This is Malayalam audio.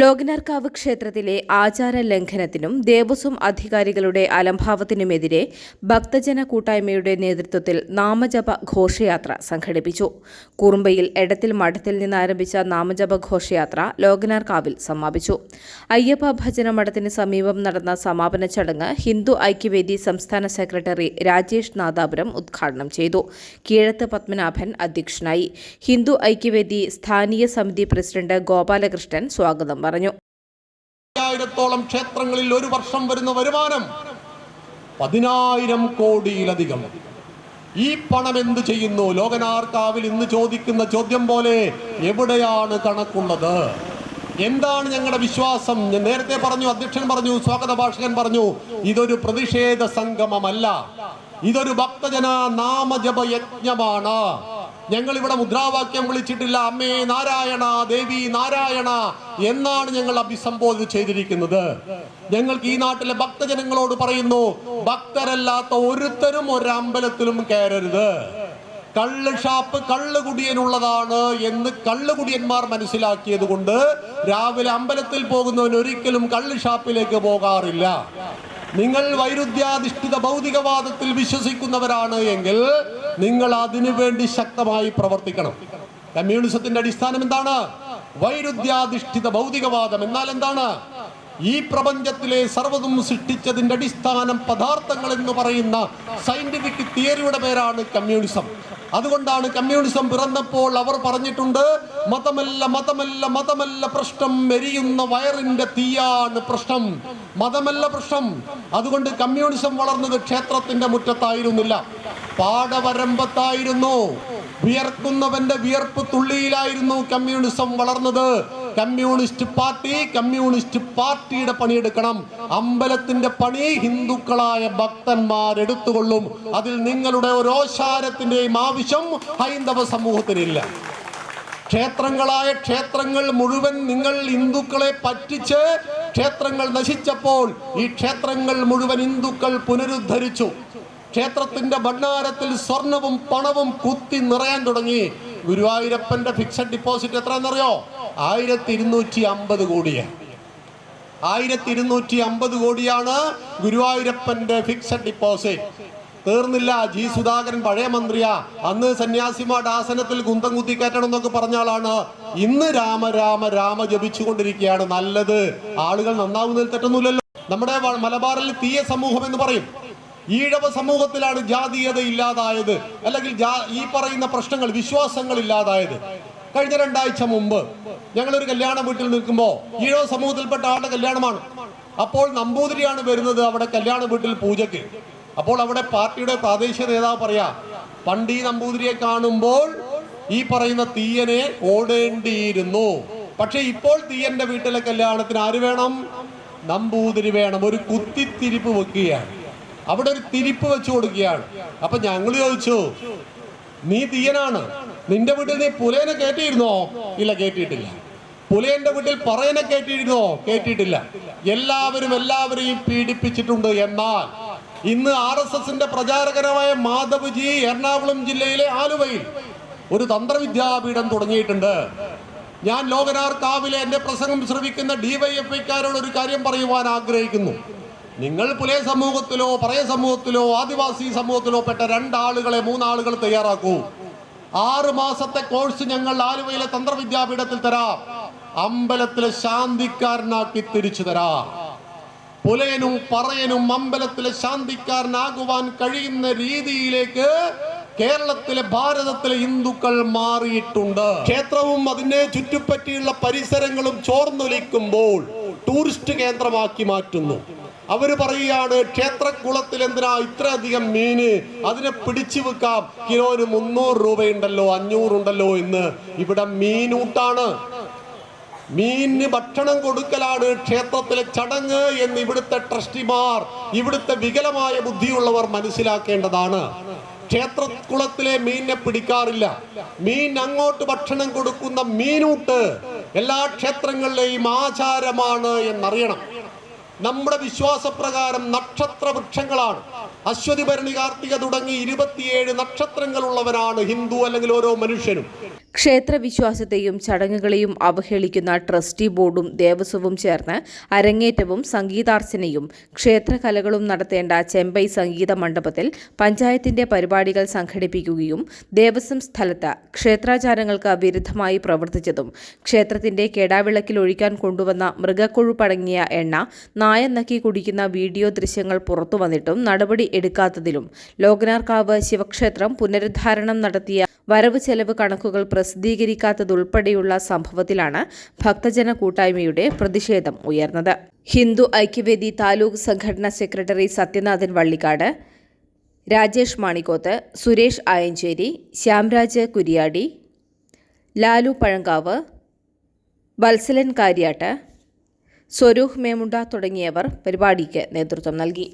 Lokanarkavu ക്ഷേത്രത്തിലെ ആചാര ലംഘനത്തിനും ദേവസ്വം അധികാരികളുടെ അലംഭാവത്തിനുമെതിരെ ഭക്തജന കൂട്ടായ്മയുടെ നേതൃത്വത്തിൽ നാമജപ ഘോഷയാത്ര സംഘടിപ്പിച്ചു. കുറുമ്പയിൽ എടത്തിൽ മഠത്തിൽ നിന്ന് ആരംഭിച്ച നാമജപ ഘോഷയാത്ര ലോകനാർക്കാവിൽ സമാപിച്ചു. അയ്യപ്പ ഭജന മഠത്തിന് സമീപം നടന്ന സമാപന ചടങ്ങ് ഹിന്ദു ഐക്യവേദി സംസ്ഥാന സെക്രട്ടറി രാജേഷ് നാദാപുരം ഉദ്ഘാടനം ചെയ്തു. കീഴത്ത് പത്മനാഭൻ അധ്യക്ഷനായി. ഹിന്ദു ഐക്യവേദി സ്ഥാനീയ സമിതി പ്രസിഡന്റ് ഗോപാലകൃഷ്ണൻ സ്വാഗതം പറഞ്ഞു. ആയിരത്തോളം ക്ഷേത്രങ്ങളിൽ ഒരു വർഷം വരുന്ന വരുമാനം പതിനായിരം കോടിയിലധികം. ഈ പണം എന്ത് ചെയ്യുന്നു? ലോകനാർക്കാവിൽ ഇന്ന് ചോദിക്കുന്ന ചോദ്യം പോലെ എവിടെയാണ് കണക്കുള്ളത്? എന്താണ് ഞങ്ങളുടെ വിശ്വാസം? നേരത്തെ പറഞ്ഞു അധ്യക്ഷൻ പറഞ്ഞു സ്വാഗത ഭാഷകൻ പറഞ്ഞു ഇതൊരു പ്രതിഷേധ സംഗമമല്ല. ഇതൊരു ഭക്തജന നാമജപ യജ്ഞമാണ് ഞങ്ങൾ ഇവിടെ മുദ്രാവാക്യം വിളിച്ചിട്ടില്ല. അമ്മേ നാരായണ ദേവി നാരായണ എന്നാണ് ഞങ്ങൾ അഭിസംബോധന ചെയ്തിരിക്കുന്നത്. ഞങ്ങൾക്ക് ഈ നാട്ടിലെ ഭക്തജനങ്ങളോട് പറയുന്നു ഭക്തരല്ലാത്ത ഒരുത്തരും ഒരമ്പലത്തിലും കയറരുത്. കള്ള് ഷാപ്പ് കള്ള് കുടിയനുള്ളതാണ് എന്ന് കള്ള് കുടിയന്മാർ മനസ്സിലാക്കിയത് കൊണ്ട് രാവിലെ അമ്പലത്തിൽ പോകുന്നവൻ ഒരിക്കലും കള്ള് ഷാപ്പിലേക്ക് പോകാറില്ല. നിങ്ങൾ വൈരുദ്ധ്യാധിഷ്ഠിത ഭൗതികവാദത്തിൽ വിശ്വസിക്കുന്നവരാണ് എങ്കിൽ നിങ്ങൾ അതിനുവേണ്ടി ശക്തമായി പ്രവർത്തിക്കണം. കമ്മ്യൂണിസത്തിന്റെ അടിസ്ഥാനം എന്താണ്? വൈരുദ്ധ്യാധിഷ്ഠിത ഭൗതികവാദം എന്നാൽ എന്താണ്? ഈ പ്രപഞ്ചത്തിലെ സർവതും സൃഷ്ടിച്ചതിന്റെ അടിസ്ഥാനം പദാർത്ഥങ്ങൾ എന്ന് പറയുന്ന സയന്റിഫിക് തിയറിയുടെ പേരാണ് കമ്മ്യൂണിസം അതുകൊണ്ടാണ് കമ്മ്യൂണിസം പിറന്നപ്പോൾ അവർ പറഞ്ഞിട്ടുണ്ട് മതമല്ല മതമല്ല മതമല്ല പ്രശ്നം എരിയുന്ന വയറിന്റെ തീയാണ് പ്രശ്നം. മതമല്ല പ്രശ്നം. അതുകൊണ്ട് കമ്മ്യൂണിസം വളർന്നത് ക്ഷേത്രത്തിന്റെ മുറ്റത്തായിരുന്നില്ല. പാടവരമ്പത്തായിരുന്നു. വിയർക്കുന്നവന്റെ വിയർപ്പ് തുള്ളിയിലായിരുന്നു കമ്മ്യൂണിസം വളർന്നത്. കമ്മ്യൂണിസ്റ്റ് പാർട്ടി കമ്മ്യൂണിസ്റ്റ് പാർട്ടിയുടെ പണിയെടുക്കണം. അമ്പലത്തിന്റെ പണി ഹിന്ദുക്കളായ ഭക്തന്മാർ എടുത്തുകൊള്ളും അതിൽ നിങ്ങളുടെ ഓരോശാരത്തിന്റെയും ആവശ്യം ഹൈന്ദവ സമൂഹത്തിനില്ല. ക്ഷേത്രങ്ങളായ ക്ഷേത്രങ്ങൾ മുഴുവൻ നിങ്ങൾ ഹിന്ദുക്കളെ പറ്റിച്ച് ക്ഷേത്രങ്ങൾ നശിച്ചപ്പോൾ ഈ ക്ഷേത്രങ്ങൾ മുഴുവൻ ഹിന്ദുക്കൾ പുനരുദ്ധരിച്ചു. ക്ഷേത്രത്തിന്റെ ഭണ്ഡാരത്തിൽ സ്വർണവും പണവും കുത്തി നിറയാൻ തുടങ്ങി. ഗുരുവായൂരപ്പന്റെ ഫിക്സഡ് ഡിപ്പോസിറ്റ് എത്രയെന്നറിയോ ആയിരത്തി ഇരുന്നൂറ്റി അമ്പത് കോടിയാണ് ആയിരത്തി ഇരുന്നൂറ്റി അമ്പത് കോടിയാണ് ഗുരുവായൂരപ്പന്റെ ഫിക്സഡ് ഡിപ്പോസിറ്റ് തീർന്നില്ല ജി സുധാകരൻ പഴയ മന്ത്രിയാ. അന്ന് സന്യാസിമാരുടെ ആസനത്തിൽ കുന്തം കുത്തിക്കയറ്റണം എന്നൊക്കെ പറഞ്ഞ ആളാണ്. ഇന്ന് രാമ രാമ രാമ ജപിച്ചുകൊണ്ടിരിക്കുകയാണ്. നല്ലത്. ആളുകൾ നന്നാവുന്നതിൽ തെറ്റൊന്നുമില്ലല്ലോ. നമ്മുടെ മലബാറിൽ തീയ സമൂഹം എന്ന് പറയും. ഈഴവ സമൂഹത്തിലാണ് ജാതീയത ഇല്ലാതായത് അല്ലെങ്കിൽ ഈ പറയുന്ന പ്രശ്നങ്ങൾ വിശ്വാസങ്ങൾ ഇല്ലാതായത് കഴിഞ്ഞ രണ്ടാഴ്ച മുമ്പ് ഞങ്ങളൊരു കല്യാണ വീട്ടിൽ നിൽക്കുമ്പോൾ ഈഴവ സമൂഹത്തിൽപ്പെട്ട ആളുടെ കല്യാണമാണ്. അപ്പോൾ നമ്പൂതിരിയാണ് വരുന്നത് അവിടെ കല്യാണ വീട്ടിൽ പൂജയ്ക്ക്. അപ്പോൾ അവിടെ പാർട്ടിയുടെ പ്രാദേശിക നേതാവ് പറയാ പണ്ട് ഈ നമ്പൂതിരിയെ കാണുമ്പോൾ ഈ പറയുന്ന തീയനെ ഓടേണ്ടിയിരുന്നു. പക്ഷെ ഇപ്പോൾ തീയന്റെ വീട്ടിലെ കല്യാണത്തിന് ആര് വേണം? നമ്പൂതിരി വേണം. ഒരു കുത്തിത്തിരിപ്പ് വെക്കുകയാണ്. അവിടെ ഒരു തിരിപ്പ് വെച്ചു കൊടുക്കുകയാണ്. അപ്പൊ ഞങ്ങൾ ചോദിച്ചു നീ തീയനാണ്? നിന്റെ വീട്ടിൽ നീ പുലേനെ കേട്ടിരുന്നോ? ഇല്ല കേട്ടിട്ടില്ല. പുലേന്റെ വീട്ടിൽ പറയനെ കേട്ടിരുന്നോ? കേട്ടിട്ടില്ല. എല്ലാവരും എല്ലാവരെയും പീഡിപ്പിച്ചിട്ടുണ്ട് എന്നാൽ ഇന്ന് ആർ എസ് എസിന്റെ പ്രചാരകരമായ മാധവ്ജി എറണാകുളം ജില്ലയിലെ ആലുവയിൽ ഒരു തന്ത്രവിദ്യാപീഠം തുടങ്ങിയിട്ടുണ്ട്. ഞാൻ ലോകനാർ കാവിലെ എന്റെ പ്രസംഗം ശ്രവിക്കുന്ന ഡിവൈഎഫ്ഐക്കാരോട് ഒരു കാര്യം പറയുവാൻ ആഗ്രഹിക്കുന്നു. നിങ്ങൾ പുലേ സമൂഹത്തിലോ പറയ സമൂഹത്തിലോ ആദിവാസി സമൂഹത്തിലോ പെട്ട രണ്ടാളുകളെ മൂന്നാളുകൾ തയ്യാറാക്കൂ. ആറ് മാസത്തെ കോഴ്സ് ഞങ്ങൾ ആലുവയിലെ തന്ത്രവിദ്യാപീഠത്തിൽ തരാം. അമ്പലത്തിലെ ശാന്തിക്കാരനാക്കി തിരിച്ചു തരാം. പുലയനും പറയനും അമ്പലത്തിലെ ശാന്തിക്കാരനാകുവാൻ കഴിയുന്ന രീതിയിലേക്ക് കേരളത്തിലെ ഭാരതത്തിലെ ഹിന്ദുക്കൾ മാറിയിട്ടുണ്ട്. ക്ഷേത്രവും അതിനെ ചുറ്റുപറ്റിയുള്ള പരിസരങ്ങളും ചോർന്നൊലിക്കുമ്പോൾ ടൂറിസ്റ്റ് കേന്ദ്രമാക്കി മാറ്റുന്നു. അവർ പറയുകയാണ് ക്ഷേത്രക്കുളത്തിൽ എന്തിനാ ഇത്രയധികം മീന്? അതിനെ പിടിച്ചു വെക്കാം കിലോന് മുന്നൂറ് രൂപയുണ്ടല്ലോ അഞ്ഞൂറുണ്ടല്ലോ എന്ന്. ഇവിടെ മീനൂട്ടാണ്. മീനിന് ഭക്ഷണം കൊടുക്കലാണ് ക്ഷേത്രത്തിലെ ചടങ്ങ് എന്ന് ഇവിടുത്തെ ട്രസ്റ്റിമാർ ഇവിടുത്തെ വികലമായ ബുദ്ധിയുള്ളവർ മനസ്സിലാക്കേണ്ടതാണ്. ക്ഷേത്രക്കുളത്തിലെ മീനിനെ പിടിക്കാറില്ല. മീൻ അങ്ങോട്ട് ഭക്ഷണം കൊടുക്കുന്ന മീനൂട്ട് എല്ലാ ക്ഷേത്രങ്ങളിലെയും ആചാരമാണ് എന്നറിയണം. നമ്മുടെ വിശ്വാസപ്രകാരം നക്ഷത്ര വൃക്ഷങ്ങളാണ് അശ്വതി ഭരണി കാർത്തിക തുടങ്ങി ഇരുപത്തിയേഴ് നക്ഷത്രങ്ങളുള്ളവരാണ് ഹിന്ദു അല്ലെങ്കിൽ ഓരോ മനുഷ്യനും. ക്ഷേത്രവിശ്വാസത്തെയും ചടങ്ങുകളെയും അവഹേളിക്കുന്ന ട്രസ്റ്റി ബോർഡും ദേവസ്വവും ചേർന്ന് അരങ്ങേറ്റവും സംഗീതാർച്ചനയും ക്ഷേത്രകലകളും നടത്തേണ്ട ചെമ്പൈ സംഗീത മണ്ഡപത്തിൽ പഞ്ചായത്തിന്റെ പരിപാടികൾ സംഘടിപ്പിക്കുകയും ദേവസ്വം സ്ഥലത്ത് ക്ഷേത്രാചാരങ്ങൾക്ക് വിരുദ്ധമായി പ്രവർത്തിച്ചതും ക്ഷേത്രത്തിന്റെ കെടാവിളക്കിൽ ഒഴിക്കാൻ കൊണ്ടുവന്ന മൃഗക്കൊഴുപ്പടങ്ങിയ എണ്ണ നായ നക്കി കുടിക്കുന്ന വീഡിയോ ദൃശ്യങ്ങൾ പുറത്തുവന്നിട്ടും നടപടി എടുക്കാത്തതിലും ലോകനാർക്കാവ് ശിവക്ഷേത്രം പുനരുദ്ധാരണം നടത്തിയ വരവ് ചെലവ് കണക്കുകൾ പ്രസിദ്ധീകരിക്കാത്തതുൾപ്പെടെയുള്ള സംഭവത്തിലാണ് ഭക്തജന കൂട്ടായ്മയുടെ പ്രതിഷേധം ഉയർന്നത്. ഹിന്ദു ഐക്യവേദി താലൂക്ക് സംഘടനാ സെക്രട്ടറി സത്യനാഥൻ വള്ളിക്കാട് രാജേഷ് മാണിക്കോത്ത് സുരേഷ് ആയഞ്ചേരി ശ്യാംരാജ് കുരിയാടി ലാലു പഴങ്കാവ് വത്സലൻ കാര്യാട്ട് സ്വരൂഹ് മേമുണ്ട തുടങ്ങിയവർ പരിപാടിക്ക് നേതൃത്വം നൽകി.